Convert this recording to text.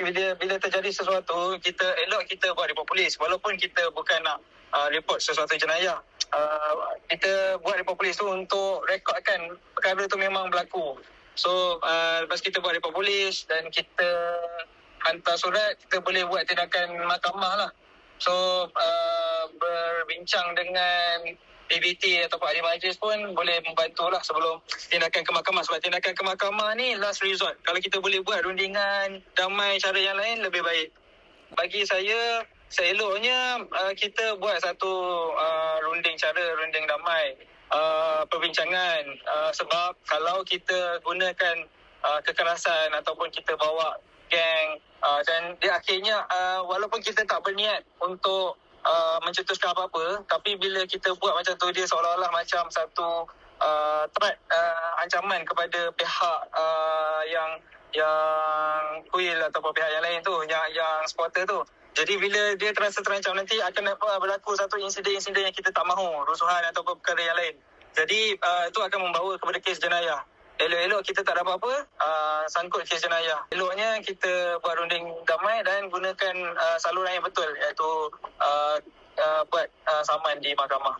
bila bila terjadi sesuatu kita elok kita buat report polis. Walaupun kita bukan nak uh, report sesuatu jenayah uh, kita buat report polis tu untuk rekodkan perkara tu memang berlaku. So uh, lepas kita buat report polis dan kita hantar surat kita boleh buat tindakan mahkamah lah. So uh, berbincang dengan PBT ataupun ahli majlis pun boleh membantu lah sebelum tindakan ke mahkamah. Sebab tindakan ke mahkamah ni last resort. Kalau kita boleh buat rundingan damai cara yang lain lebih baik. Bagi saya, seeloknya uh, kita buat satu uh, runding cara, runding damai. Uh, perbincangan uh, sebab kalau kita gunakan uh, kekerasan ataupun kita bawa geng uh, dan di akhirnya uh, walaupun kita tak berniat untuk uh, mencetuskan apa-apa. Tapi bila kita buat macam tu dia seolah-olah macam satu uh, threat uh, ancaman kepada pihak uh, yang yang kuil ataupun pihak yang lain tu yang yang supporter tu. Jadi bila dia terasa terancam nanti akan berlaku satu insiden-insiden yang kita tak mahu rusuhan ataupun perkara yang lain. Jadi uh, itu akan membawa kepada kes jenayah elok-elok kita tak ada apa-apa uh, sangkut kes jenayah. Eloknya kita buat runding damai dan gunakan uh, saluran yang betul iaitu uh, uh, buat uh, saman di mahkamah.